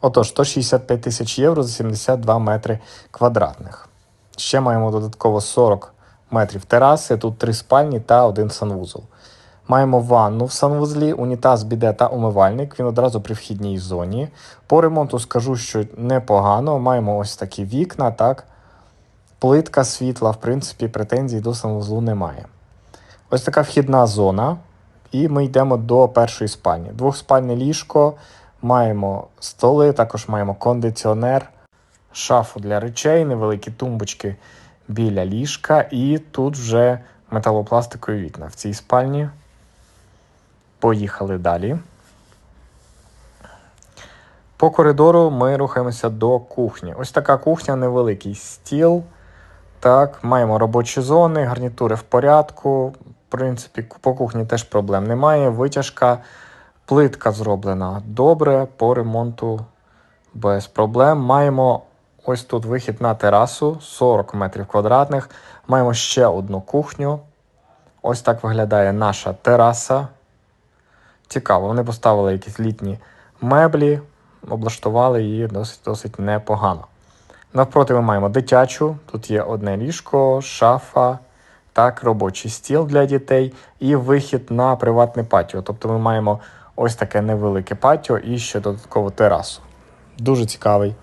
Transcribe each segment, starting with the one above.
Отож, 165 тисяч євро за 72 метри квадратних. Ще маємо додатково 40 метрів тераси, тут три спальні та один санвузол. Маємо ванну в санвузлі, унітаз, біде та умивальник. Він одразу при вхідній зоні. По ремонту скажу, що непогано. Маємо ось такі вікна, так. Плитка світла, в принципі, претензій до санвузлу немає. Ось така вхідна зона. І ми йдемо до першої спальні. Двохспальне ліжко, маємо столи, також маємо кондиціонер, шафу для речей, невеликі тумбочки біля ліжка, і тут вже металопластикові вікна в цій спальні. Поїхали далі. По коридору ми рухаємося до кухні. Ось така кухня, невеликий стіл. Так, маємо робочі зони, гарнітури в порядку. В принципі, по кухні теж проблем немає. Витяжка, плитка зроблена добре, по ремонту без проблем. Маємо ось тут вихід на терасу 40 метрів квадратних. Маємо ще одну кухню. Ось так виглядає наша тераса. Цікаво, вони поставили якісь літні меблі, облаштували її досить досить непогано. Навпроти ми маємо дитячу, тут є одне ліжко, шафа, так, робочий стіл для дітей і вихід на приватне патіо. Тобто ми маємо ось таке невелике патіо і ще додаткову терасу. Дуже цікавий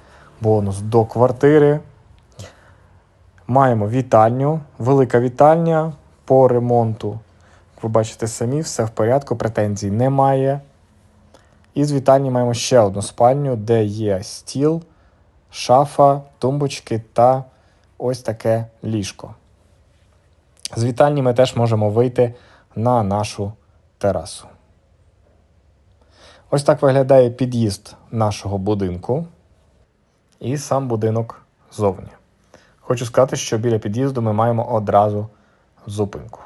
бонус до квартири. Маємо вітальню, велика вітальня по ремонту. Як ви бачите самі, все в порядку, претензій немає. І з вітальні маємо ще одну спальню, де є стіл, шафа, тумбочки та ось таке ліжко. З вітальні ми теж можемо вийти на нашу терасу. Ось так виглядає під'їзд нашого будинку і сам будинок ззовні. Хочу сказати, що біля під'їзду ми маємо одразу зупинку.